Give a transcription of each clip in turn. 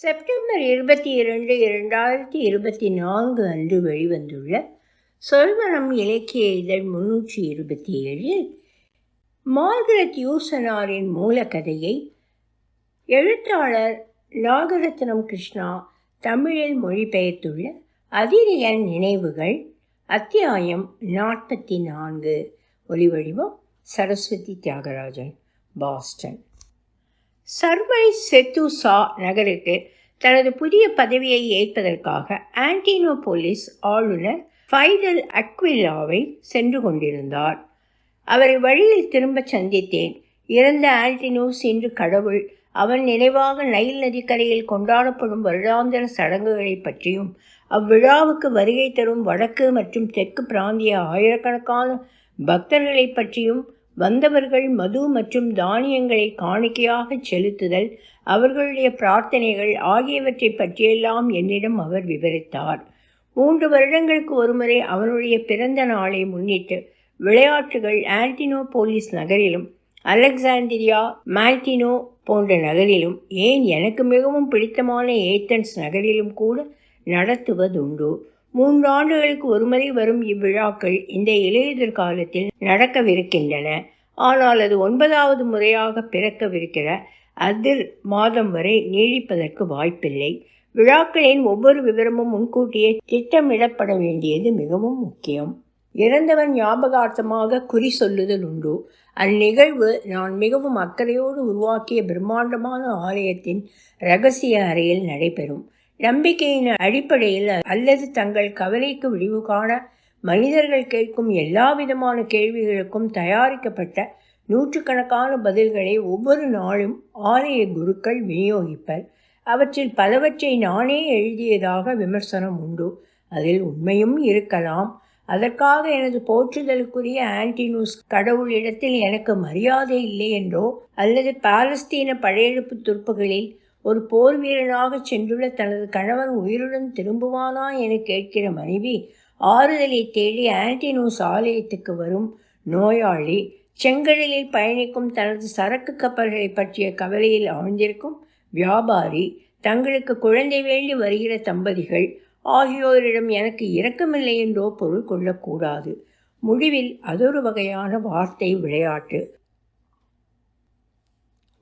September இருபத்தி இரண்டு இரண்டாயிரத்தி இருபத்தி நான்கு அன்று வெளிவந்துள்ள சொல்வனம் இலக்கிய இதழ் முன்னூற்றி இருபத்தி ஏழில் மார்கரெட் யூசனாரின் மூலக்கதையை எழுத்தாளர் நாகரத்னம் கிருஷ்ணா தமிழில் மொழிபெயர்த்துள்ள அதிரியன் நினைவுகள் அத்தியாயம் நாற்பத்தி நான்கு. ஒலிவடிவம் சரஸ்வதி தியாகராஜன் பாஸ்டன். சர்வை செத்துசா நகருக்கு தனது புதிய பதவியை ஏற்பதற்காக ஆன்டினோபோலிஸ் ஆளுநர் ஃபைடல் அக்விலாவை சென்று கொண்டிருந்தார். அவரை வழியில் திரும்பச் சந்தித்தேன். இறந்த ஆன்டினோஸ் இன்று கடவுள் அவன் நினைவாக நைல் நதிக்கரையில் கொண்டாடப்படும் வருடாந்திர சடங்குகளை பற்றியும் அவ்விழாவுக்கு வருகை தரும் வடக்கு மற்றும் தெற்கு பிராந்திய ஆயிரக்கணக்கான பக்தர்களை பற்றியும் வந்தவர்கள் மது மற்றும் தானியங்களை காணிக்கையாக செலுத்துதல் அவர்களுடைய பிரார்த்தனைகள் ஆகியவற்றை பற்றியெல்லாம் என்னிடம் அவர் விவரித்தார். மூன்று வருடங்களுக்கு ஒருமுறை அவனுடைய பிறந்த நாளை முன்னிட்டு விளையாட்டுகள் ஆன்டினோ போலீஸ் நகரிலும் அலெக்சாண்டிரியா மால்டினோ போன்ற நகரிலும் ஏன் எனக்கு மிகவும் பிடித்தமான ஏத்தன்ஸ் நகரிலும் கூட நடத்துவதுண்டு. மூன்று ஆண்டுகளுக்கு ஒருமுறை வரும் இவ்விழாக்கள் இந்த இலையுதிர் காலத்தில் நடக்கவிருக்கின்றன. ஆனால் அது ஒன்பதாவது முறையாக பிறக்கவிருக்கிற அதிர் மாதம் வரை நீடிப்பதற்கு வாய்ப்பில்லை. விழாக்களின் ஒவ்வொரு விவரமும் முன்கூட்டியே திட்டமிடப்பட வேண்டியது மிகவும் முக்கியம். இறந்தவன் ஞாபகார்த்தமாக குறி சொல்லுதல் உண்டு. அந்நிகழ்வு நான் மிகவும் அக்கறையோடு உருவாக்கிய பிரம்மாண்டமான ஆலயத்தின் ரகசிய அறையில் நடைபெறும். நம்பிக்கையின் அடிப்படையில் அல்லது தங்கள் கவலைக்கு விடிவு காண மனிதர்கள் கேட்கும் எல்லா விதமான கேள்விகளுக்கும் தயாரிக்கப்பட்ட நூற்றுக்கணக்கான பதில்களை ஒவ்வொரு நாளும் ஆலய குருக்கள் விநியோகிப்பர். அவற்றில் பலவற்றை நானே எழுதியதாக விமர்சனம் உண்டு. அதில் உண்மையும் இருக்கலாம். அதற்காக எனது போற்றுதலுக்குரிய ஆன்டினூஸ் கடவுளிடத்தில் எனக்கு மரியாதை இல்லை என்றோ அல்லது பாலஸ்தீன படையெடுப்பு துருப்புகளில் ஒரு போர் வீரனாக சென்றுள்ள தனது கணவன் உயிருடன் திரும்புவானா என கேட்கிற மனைவி ஆறுதலை தேடி ஆன்டினோஸ் ஆலயத்துக்கு வரும் நோயாளி செங்கடலில் பயணிக்கும் தனது சரக்கு கப்பல்களை பற்றிய கவலையில் ஆழ்ந்திருக்கும் வியாபாரி தங்களுக்கு குழந்தை வேண்டி வருகிற தம்பதிகள் ஆகியோரிடம் எனக்கு இரக்கமில்லை என்றோ பொருள் கொள்ளக்கூடாது. முடிவில் அதொரு வகையான வார்த்தை விளையாட்டு.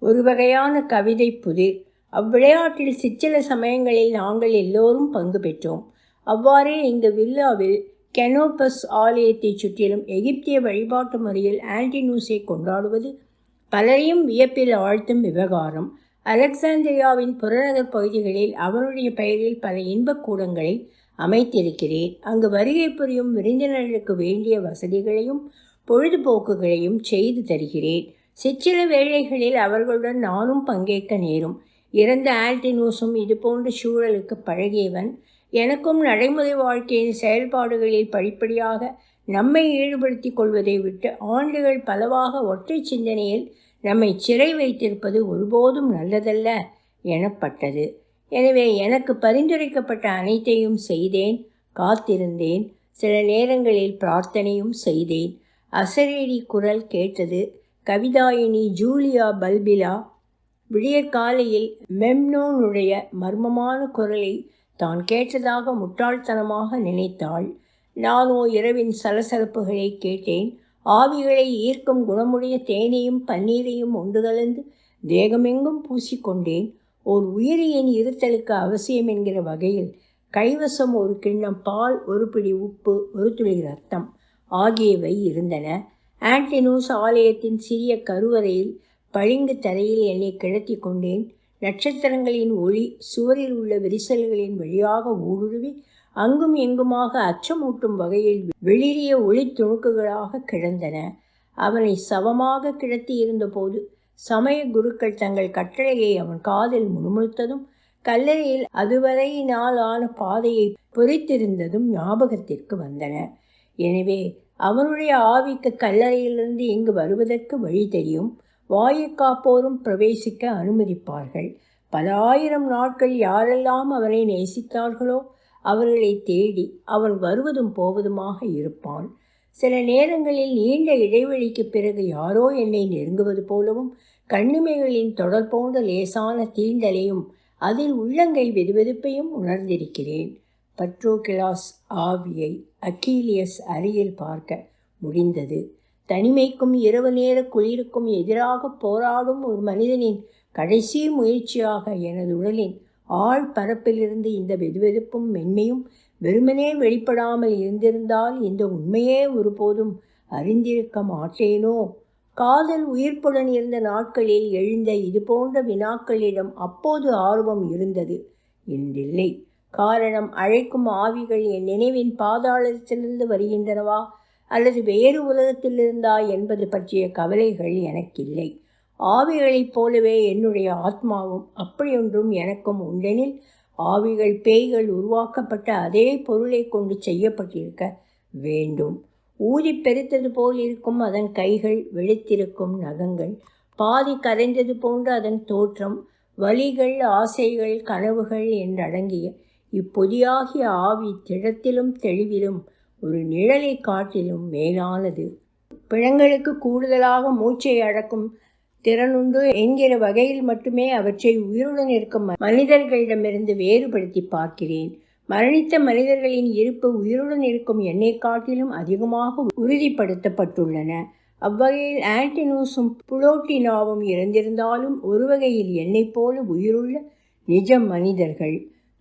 ஒரு வகையான கவிதை புதிர். அவ்விளையாட்டில் சிற்சில சமயங்களில் நாங்கள் எல்லோரும் பங்கு பெற்றோம். அவ்வாறே இந்த வில்லாவில் கெனோபஸ் ஆலயத்தை சுற்றிலும் எகிப்திய வழிபாட்டு முறையில் ஆன்டினூஸை கொண்டாடுவது பலரையும் வியப்பில் ஆழ்த்தும் விவகாரம். அலெக்சாந்திரியாவின் புறநகர் பகுதிகளில் அவனுடைய பெயரில் பல இன்பக்கூடங்களை அமைத்திருக்கிறேன். அங்கு வருகை புரியும் விருந்தினர்களுக்கு வேண்டிய வசதிகளையும் பொழுதுபோக்குகளையும் செய்து தருகிறேன். சிற்சில வேளைகளில் அவர்களுடன் நானும் பங்கேற்க நேரும். இறந்த ஆல்டினோஸும் இதுபோன்ற சூழலுக்கு பழகியவன் எனக்கும் நடைமுறை வாழ்க்கையின் செயல்பாடுகளில் படிப்படியாக நம்மை ஈடுபடுத்தி கொள்வதை விட்டு ஆண்டுகள் பலவாக ஒற்றை சிந்தனையில் நம்மை சிறை வைத்திருப்பது ஒருபோதும் நல்லதல்ல எனப்பட்டது. எனவே எனக்கு பரிந்துரைக்கப்பட்ட அனைத்தையும் செய்தேன் காத்திருந்தேன் சில நேரங்களில் பிரார்த்தனையும் செய்தேன். அசரேடி குரல் கேட்டது கவிதாயினி ஜூலியா பல்பிலா விடியற்காலையில் மெம்னோனுடைய மர்மமான குரலை தான் கேட்டதாக முட்டாள்தனமாக நினைத்தாள். நானோ இரவின் சலசலப்புகளை கேட்டேன். ஆவிகளை ஈர்க்கும் குணமுடைய தேனையும் பன்னீரையும் ஒன்று கலந்து தேகமெங்கும் பூசிக்கொண்டேன். ஓர் உயிரியின் இருத்தலுக்கு அவசியம் என்கிற வகையில் கைவசம் ஒரு கிண்ணம் பால் ஒரு பிடி உப்பு ஒரு துளி ரத்தம் ஆகியவை இருந்தன. ஆன்டினூஸ் ஆலயத்தின் சிறிய கருவறையில் பளிங்கு தரையில் என்னை கிடத்தி கொண்டேன். நட்சத்திரங்களின் ஒளி சுவரில் உள்ள விரிசல்களின் வழியாக ஊடுருவி அங்கும் எங்குமாக அச்சமூட்டும் வகையில் வெளிரிய ஒளி துணுக்குகளாக கிடந்தன. அவனை சவமாக கிடத்தி இருந்தபோது சமய குருக்கள் தங்கள் கட்டளையை அவன் காதில் முணுமுணுத்ததும் கல்லறையில் அதுவரையினால் ஆன பாதையை பொறித்திருந்ததும் ஞாபகத்திற்கு வந்தன. எனவே அவனுடைய ஆவிக்கு கல்லறையிலிருந்து இங்கு வருவதற்கு வழி தெரியும். வாயு காப்போரும் பிரவேசிக்க அனுமதிப்பார்கள். பல ஆயிரம் நாட்கள் யாரெல்லாம் அவனை நேசித்தார்களோ அவர்களை தேடி அவன் வருவதும் போவதுமாக இருப்பான். சில நேரங்களில் நீண்ட இடைவெளிக்கு பிறகு யாரோ என்னை நெருங்குவது போலவும் கண்ணிமைகளின் தொடர் போன்ற லேசான தீண்டலையும் அதில் உள்ளங்கை வெதுவெதுப்பையும் உணர்ந்திருக்கிறேன். பட்ரோகிளாஸ் ஆவியை அக்கீலியஸ் அருகில் பார்க்க முடிந்தது. தனிமைக்கும் இரவு நேர குளிருக்கும் எதிராக போராடும் ஒரு மனிதனின் கடைசி முயற்சியாக எனது உடலின் ஆழ் பரப்பிலிருந்து இந்த வெதுவெதுப்பும் மென்மையும் வெறுமனே வெளிப்படாமல் இருந்திருந்தால் இந்த உண்மையே ஒருபோதும் அறிந்திருக்க மாட்டேனோ? காதல் உயிர்ப்புடன் இருந்த நாட்களில் எழுந்த இது போன்ற வினாக்களிடம் அப்போது ஆர்வம் இருந்தது. என்றில்லை காரணம் அழைக்கும் ஆவிகள் என் நினைவின் பாதாளத்திலிருந்து வருகின்றனவா? அல்லது வேறு உலகத்தில் இருந்தா என்பது பற்றிய கவலைகள் எனக்கில்லை. ஆவிகளைப் போலவே என்னுடைய ஆத்மாவும் அப்படியொன்றும் எனக்கும் உண்டெனில் ஆவிகள் பேய்கள் உருவாக்கப்பட்ட அதே பொருளை கொண்டு செய்யப்பட்டிருக்க வேண்டும். ஊதி பெருத்தது போல் இருக்கும் அதன் கைகள் வெளுத்திருக்கும் நகங்கள் பாதி கரைந்தது போன்ற அதன் தோற்றம் வலிகள் ஆசைகள் கனவுகள் என்றடங்கிய இப்பொதியாகிய ஆவி திடத்திலும் தெளிவிலும் ஒரு நிழலை காட்டிலும் மேலானது. பிணங்களுக்கு கூடுதலாக மூச்சை அடக்கும் திறனுண்டு என்கிற வகையில் மட்டுமே அவற்றை உயிருடன் இருக்கும் மனிதர்களிடமிருந்து வேறுபடுத்தி பார்க்கிறேன். மரணித்த மனிதர்களின் இருப்பு உயிருடன் இருக்கும் என்னை காட்டிலும் அதிகமாக உறுதிப்படுத்தப்பட்டுள்ளன. அவ்வகையில் ஆன்டினோஸும் புளோட்டினாவும் இறந்திருந்தாலும் ஒரு வகையில் என்னைப் போல உயிருள்ள நிஜ மனிதர்கள்.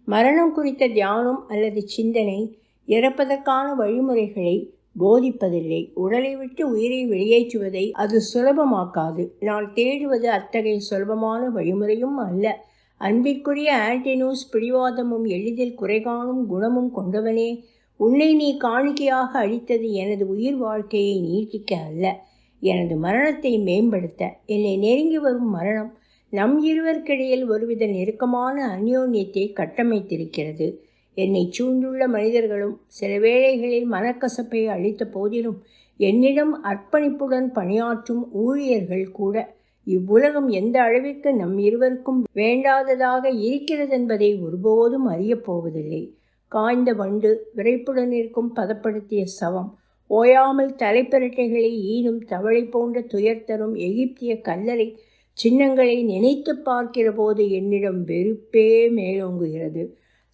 மரணம் குறித்த தியானம் அல்லது சிந்தனை இறப்பதற்கான வழிமுறைகளை போதிப்பதில்லை. உடலை விட்டு உயிரை வெளியேற்றுவதை அது சுலபமாக்காது. நான் தேடுவது அத்தகைய சுலபமான வழிமுறையும் அல்ல. அன்பிற்குரிய ஆன்டினூஸ் பிடிவாதமும் எளிதில் குறைகாணும் குணமும் கொண்டவனே உன்னை நீ காணிக்கையாக அளித்தது எனது உயிர் வாழ்க்கையை நீட்டிக்க அல்ல. எனது மரணத்தை மேம்படுத்த. என்னை நெருங்கி வரும் மரணம் நம் இருவருக்கிடையில் ஒருவித நெருக்கமான அந்யோன்யத்தை கட்டமைத்திருக்கிறது. என்னை சூழ்ந்துள்ள மனிதர்களும் சில வேளைகளில் மனக்கசப்பை அளித்த போதிலும் என்னிடம் அர்ப்பணிப்புடன் பணியாற்றும் ஊழியர்கள் கூட இவ்வுலகம் எந்த அளவிற்கு நம் இருவருக்கும் வேண்டாததாக இருக்கிறதென்பதை ஒருபோதும் அறியப் போவதில்லை. காய்ந்த வண்டு விரைப்புடன் இருக்கும் பதப்படுத்திய சவம் ஓயாமல் தலைப்பிரட்டைகளை ஈனும் தவளை போன்ற துயர் தரும் எகிப்திய கல்லறை சின்னங்களை நினைத்து பார்க்கிற போது என்னிடம் வெறுப்பே மேலோங்குகிறது.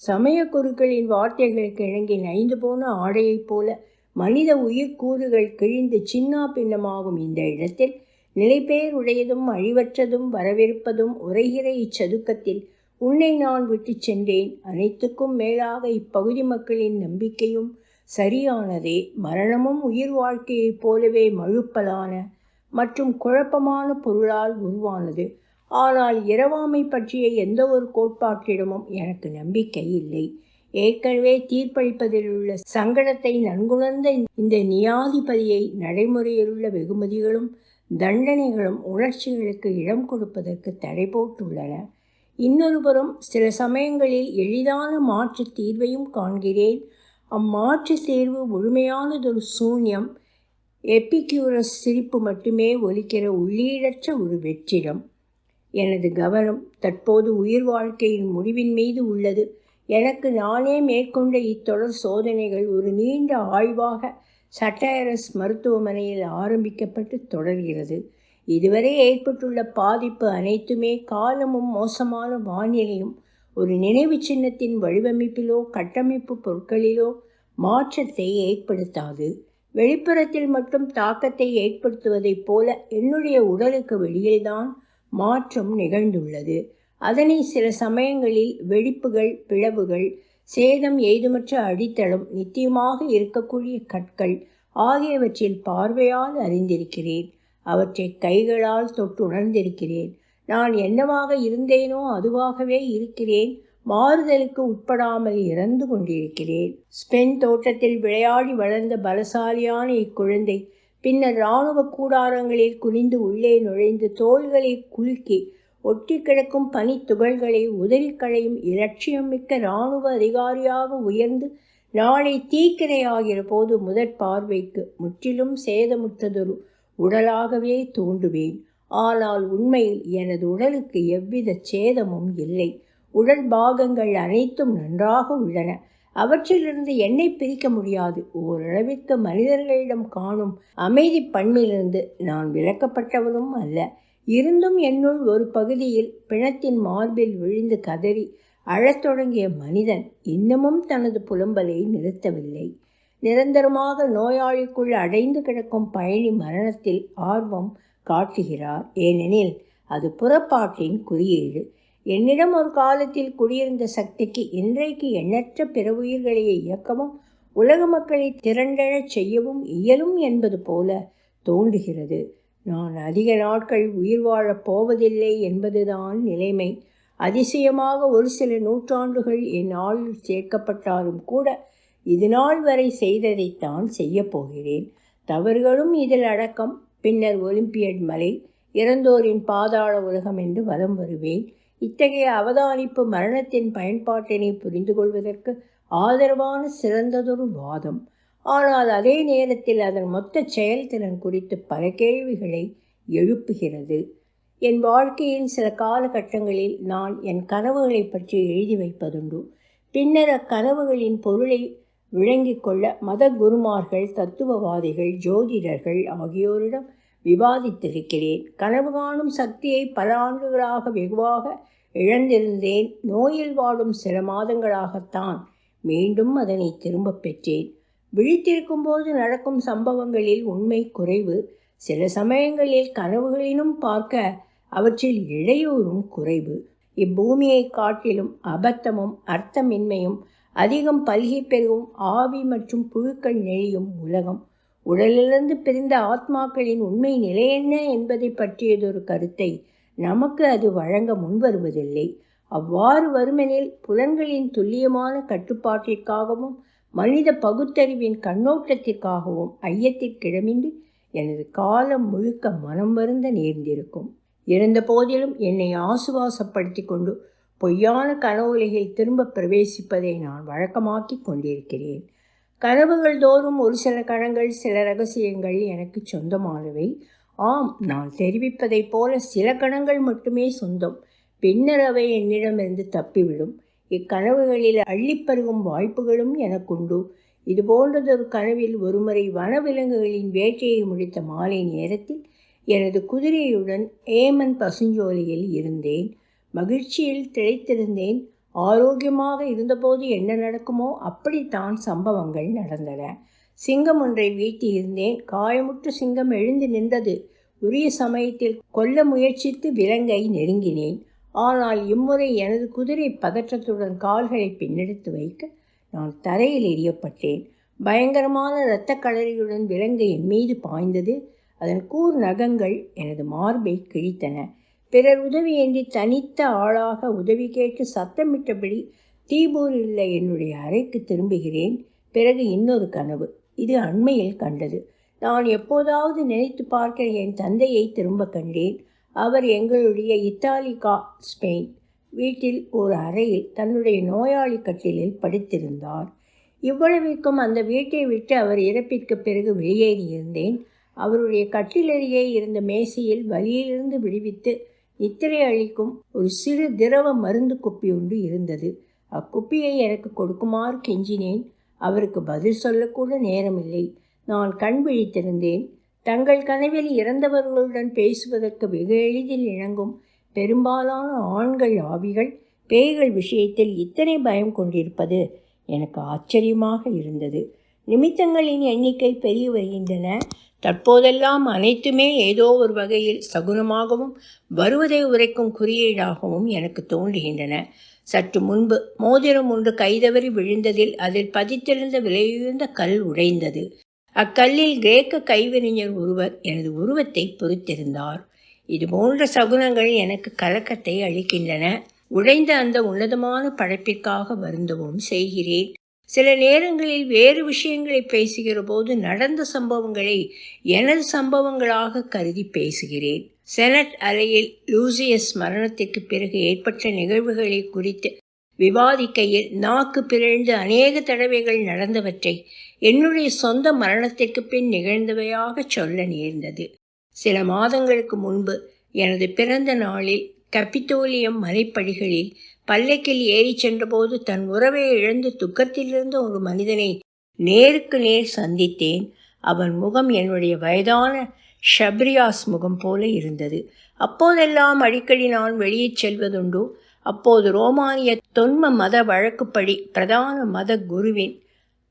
சமய குருக்களின் வார்த்தைகளுக்கு இணங்கி நைந்து போன ஆடையைப் போல மனித உயிர்க்கூறுகள் கிழிந்து சின்னா பின்னமாகும் இந்த இடத்தில் நிலைப்பேருடையதும் உடையதும் அழிவற்றதும் வரவிருப்பதும் உரைகிற இச்சதுக்கத்தில் உன்னை நான் விட்டு சென்றேன். அனைத்துக்கும் மேலாக இப்பகுதி மக்களின் நம்பிக்கையும் சரியானதே. மரணமும் உயிர் வாழ்க்கையைப் போலவே மழுப்பலான மற்றும் குழப்பமான பொருளால் உருவானது. ஆனால் இரவாமை பற்றிய எந்த ஒரு கோட்பாட்டிடமும் எனக்கு நம்பிக்கை இல்லை. ஏற்கனவே தீர்ப்பளிப்பதில் உள்ள சங்கடத்தை நன்குணர்ந்த இந்த நியாதிபதியை நடைமுறையிலுள்ள வெகுமதிகளும் தண்டனைகளும் உணர்ச்சிகளுக்கு இடம் கொடுப்பதற்கு தடை போட்டுள்ளன. இன்னொருபுறம் சில சமயங்களில் எளிதான மாற்று தீர்வையும் காண்கிறேன். அம்மாற்று தேர்வு முழுமையானதொரு சூன்யம் எப்பிக்யூரஸ் சிரிப்பு மட்டுமே ஒலிக்கிற உள்ளீடற்ற ஒரு வெற்றிடம். எனது கவனம் தற்போது உயிர் வாழ்க்கையின் முடிவின் மீது உள்ளது. எனக்கு நானே மேற்கொண்ட இத்தொடர் சோதனைகள் ஒரு நீண்ட ஆய்வாக சட்டையரஸ் மருத்துவமனையில் ஆரம்பிக்கப்பட்டு தொடர்கிறது. இதுவரை ஏற்பட்டுள்ள பாதிப்பு அனைத்துமே காலமும் மோசமான வானிலையும் ஒரு நினைவு சின்னத்தின் வடிவமைப்பிலோ கட்டமைப்பு பொருட்களிலோ மாற்றத்தை ஏற்படுத்தாது. வெளிப்புறத்தில் மட்டும் தாக்கத்தை ஏற்படுத்துவதைப் போல என்னுடைய உடலுக்கு வெளியில்தான் மாற்றம் நிகழ்ந்துள்ளது. அதனை சில சமயங்களில் வெடிப்புகள் பிளவுகள் சேதம் ஏதுமற்ற அடித்தளம் நித்தியமாக இருக்கக்கூடிய கற்கள் ஆகியவற்றில் பார்வையால் அறிந்திருக்கிறேன். அவற்றை கைகளால் தொட்டுணர்ந்திருக்கிறேன் நான் என்னவாக இருந்தேனோ அதுவாகவே இருக்கிறேன். மாறுதலுக்கு உட்படாமல் இறந்து கொண்டிருக்கிறேன். ஸ்பென் தோட்டத்தில் விளையாடி வளர்ந்த பலசாலியான இக்குழந்தை பின்னர் இராணுவ கூடாரங்களில் குனிந்து உள்ளே நுழைந்து தோள்களை குலுக்கி ஒட்டி கிடக்கும் பனி துகள்களை உதறிக்களையும் இலட்சியமிக்க இராணுவ அதிகாரியாக உயர்ந்து நாளை தீக்கிரையாகிற போது முதற் பார்வைக்கு முற்றிலும் சேதமுற்றதொரு உடலாகவே தோன்றுவேன். ஆனால் உண்மையில் எனது உடலுக்கு எவ்வித சேதமும் இல்லை. உடல் பாகங்கள் அனைத்தும் நன்றாக உள்ளன. அவற்றிலிருந்து என்னை பிரிக்க முடியாது. ஓரளவிற்கு மனிதர்களிடம் காணும் அமைதி பண்பிலிருந்து நான் விளக்கப்பட்டவனும் அல்ல. இருந்தும் என்னுள் ஒரு பகுதியில் பிணத்தின் மார்பில் விழுந்து கதறி அழத் தொடங்கிய மனிதன் இன்னமும் தனது புலம்பலை நிறுத்தவில்லை. நிரந்தரமாக நோயாளிக்குள் அடைந்து கிடக்கும் பயணி மரணத்தில் ஆர்வம் காட்டுகிறார். ஏனெனில் அது புறப்பாட்டின் குறியீடு. என்னிடம் ஒரு காலத்தில் குடியிருந்த சக்திக்கு இன்றைக்கு எண்ணற்ற பிற உயிர்களையே இயக்கவும் உலக மக்களை திரண்டழச் செய்யவும் இயலும் என்பது போல தோன்றுகிறது. நான் அதிக நாட்கள் உயிர் வாழப் போவதில்லை என்பதுதான் நிலைமை. அதிசயமாக ஒரு சில நூற்றாண்டுகள் என் ஆயுள் சேர்க்கப்பட்டாலும் கூட இது நாள் வரை செய்ததைத்தான் செய்யப் போகிறேன். தவறுகளும் இதில் அடக்கம். பின்னர் ஒலிம்பியட் மலை இறந்தோரின் பாதாள உலகம் என்று வலம் வருவேன். இத்தகைய அவதானிப்பு மரணத்தின் பயன்பாட்டினை புரிந்து கொள்வதற்கு ஆதரவான சிறந்ததொரு வாதம். ஆனால் அதே நேரத்தில் அதன் மொத்த செயல்திறன் குறித்து பல கேள்விகளை எழுப்புகிறது. என் வாழ்க்கையின் சில காலகட்டங்களில் நான் என் கனவுகளை பற்றி எழுதி வைப்பதுண்டு. பின்னர் அக்கனவுகளின் பொருளை விளங்கிக் கொள்ள மத குருமார்கள் தத்துவவாதிகள் ஜோதிடர்கள் ஆகியோரிடம் விவாதித்திருக்கிறேன். கனவு காணும் சக்தியை பல ஆண்டுகளாக வெகுவாக இழந்திருந்தேன். நோயில் வாடும் சில மாதங்களாகத்தான் மீண்டும் அதனை திரும்பப் பெற்றேன். விழித்திருக்கும் போது நடக்கும் சம்பவங்களில் உண்மை குறைவு. சில சமயங்களில் கனவுகளிலும் பார்க்க அவற்றில் இடையூறும் குறைவு. இப்பூமியை காட்டிலும் அபத்தமும் அர்த்தமின்மையும் அதிகம் பல்கி பெருகும் ஆவி மற்றும் புழுக்கள் நெழியும் உலகம். உடலிலிருந்து பிரிந்த ஆத்மாக்களின் உண்மை நிலை என்ன என்பதை பற்றியதொரு கருத்தை நமக்கு அது வழங்க முன்வருவதில்லை. அவ்வாறு வருமெனில் புலன்களின் துல்லியமான கட்டுப்பாட்டிற்காகவும் மனித பகுத்தறிவின் கண்ணோட்டத்திற்காகவும் ஐயத்திற்கிடமின்றி எனது காலம் முழுக்க மனம் வருந்த நேர்ந்திருக்கும். இருந்த போதிலும் என்னை ஆசுவாசப்படுத்தி கொண்டு பொய்யான கனவுலகில் திரும்ப பிரவேசிப்பதை நான் வழக்கமாக்கி கொண்டிருக்கிறேன். கனவுகள் தோறும் ஒரு சில கணங்கள் சில ரகசியங்கள் எனக்கு சொந்தமானவை. ஆம் நான் தெரிவிப்பதைப் போல சில கணங்கள் மட்டுமே சொந்தம். பின்னர் அவை என்னிடமிருந்து தப்பிவிடும். இக்கனவுகளில் அள்ளிப்பருகும் வாய்ப்புகளும் எனக்குண்டு. இது போன்றதொரு கனவில் ஒருமுறை வனவிலங்குகளின் வேட்டையை முடித்த மாலை நேரத்தில் எனது குதிரையுடன் ஏமன் பசுஞ்சோலையில் இருந்தேன். மகிழ்ச்சியில் திளைத்திருந்தேன். ஆரோக்கியமாக இருந்தபோது என்ன நடக்குமோ அப்படித்தான் சம்பவங்கள் நடந்தன. சிங்கம் ஒன்றை வீட்டியிருந்தேன் காயமுற்று சிங்கம் எழுந்து நின்றது. உரிய சமயத்தில் கொல்ல முயற்சித்து விலங்கை நெருங்கினேன். ஆனால் இம்முறை எனது குதிரை பதற்றத்துடன் கால்களை பின்னெடுத்து வைக்க நான் தரையில் எரியப்பட்டேன் பயங்கரமான இரத்த களரியுடன் விலங்கு என் மீது பாய்ந்தது. அதன் கூர் நகங்கள் எனது மார்பை கிழித்தன. பிறர் உதவியின்றி தனித்த ஆளாக உதவி கேட்டு சத்தமிட்டபடி தீபூரில் இல்லை என்னுடைய அறைக்கு திரும்புகிறேன். பிறகு இன்னொரு கனவு. இது அண்மையில் கண்டது. நான் எப்போதாவது நினைத்து பார்க்கிற என் தந்தையை திரும்ப கண்டேன். அவர் எங்களுடைய இத்தாலிகா ஸ்பெயின். வீட்டில் ஒரு அறையில் தன்னுடைய நோயாளி கட்டிலில் படித்திருந்தார். இவ்வளவிற்கும் அந்த வீட்டை விட்டு அவர் இறப்பிற்கு பிறகு வெளியேறியிருந்தேன். அவருடைய கட்டிலருகே இருந்த மேசையில் வலியிலிருந்து விடுவித்து இத்திரை அளிக்கும் ஒரு சிறு திரவ மருந்து குப்பி ஒன்று இருந்தது. அக்குப்பியை எனக்கு கொடுக்குமாறு கெஞ்சினேன். அவருக்கு பதில் சொல்லக்கூட நேரமில்லை. நான் கண் விழித்திருந்தேன். தங்கள் கனவில் இறந்தவர்களுடன் பேசுவதற்கு வெகு எளிதில் இணங்கும் பெரும்பாலான ஆண்கள் ஆவிகள் பேய்கள் விஷயத்தில் இத்தனை பயம் கொண்டிருப்பது எனக்கு ஆச்சரியமாக இருந்தது. நிமித்தங்களின் எண்ணிக்கை பெரிய வருகின்றன. தற்போதெல்லாம் அனைத்துமே ஏதோ ஒரு வகையில் சகுனமாகவும் வருவதை உரைக்கும் குறியீடாகவும் எனக்கு தோன்றுகின்றன. சற்று முன்பு மோதிரம் ஒன்று கைதவறி விழுந்ததில் அதில் பதித்திருந்த விலையுயர்ந்த கல் உடைந்தது. அக்கல்லில் கிரேக்க கைவினைஞர் ஒருவர் எனது உருவத்தை பொறுத்திருந்தார். இது போன்ற சகுனங்கள் எனக்கு கலக்கத்தை அளிக்கின்றன. உடைந்த அந்த உன்னதமான படைப்பிற்காக வருந்தவும் செய்கிறேன். சில நேரங்களில் வேறு விஷயங்களை பேசுகிற போது நடந்த சம்பவங்களை எனது சம்பவங்களாக கருதி பேசுகிறேன். செனட் அறையில் லூசியஸ் மரணத்திற்கு பிறகு ஏற்பட்ட நிகழ்வுகளை குறித்து விவாதிக்கையில் நாக்கு பிறழ்ந்து அநேக தடவைகள் நடந்தவற்றை என்னுடைய சொந்த மரணத்திற்கு பின் நிகழ்ந்தவையாக சொல்ல நேர்ந்தது. சில மாதங்களுக்கு முன்பு எனது பிறந்த நாளில் கப்பித்தோலியம் மலைப்படிகளில் பல்லக்கில் ஏறிச் சென்றபோது தன் உறவை இழந்து துக்கத்திலிருந்த ஒரு மனிதனை நேருக்கு நேர் சந்தித்தேன். அவன் முகம் என்னுடைய வயதான ஷப்ரியாஸ் முகம் போல இருந்தது. அப்போதெல்லாம் அடிக்கடி நான் வெளியே செல்வதுண்டு. அப்போது ரோமானிய தொன்ம மத வழக்குப்படி பிரதான மத குருவின்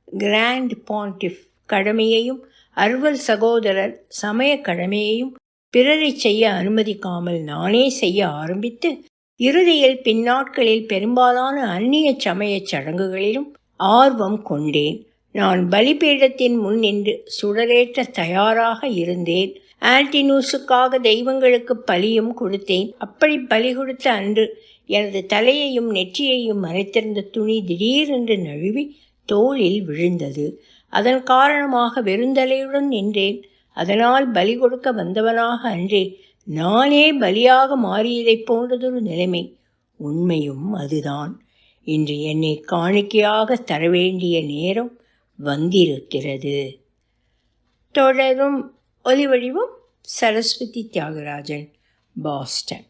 கிராண்ட் பாண்டிஃப் கடமையையும் அருவல் சகோதரர் சமய கடமையையும் பிறரை செய்ய அனுமதிக்காமல் நானே செய்ய ஆரம்பித்து இறுதியில் பின்னாட்களில் பெரும்பாலான அந்நிய சமயச் சடங்குகளிலும் ஆர்வம் கொண்டேன். நான் பலிபீடத்தின் முன் நின்று சுடரேற்ற தயாராக இருந்தேன். ஆன்டினூஸுக்காக தெய்வங்களுக்கு பலியும் கொடுத்தேன். அப்படி பலி கொடுத்த அன்று எனது தலையையும் நெற்றியையும் மறைத்திருந்த துணி திடீரென்று நழுவி தோளில் விழுந்தது. அதன் காரணமாக வெறுந்தலையுடன் நின்றேன். அதனால் பலி கொடுக்க வந்தவனாக அன்றே நானே பலியாக மாறியதைப் போன்றதொரு நிலைமை. உண்மையும் அதுதான். இன்று என்னை காணிக்கையாக தர வேண்டிய நேரம் வந்திருக்கிறது. தொடரும் ஒலிவடிவம் சரஸ்வதி தியாகராஜன் பாஸ்டன்.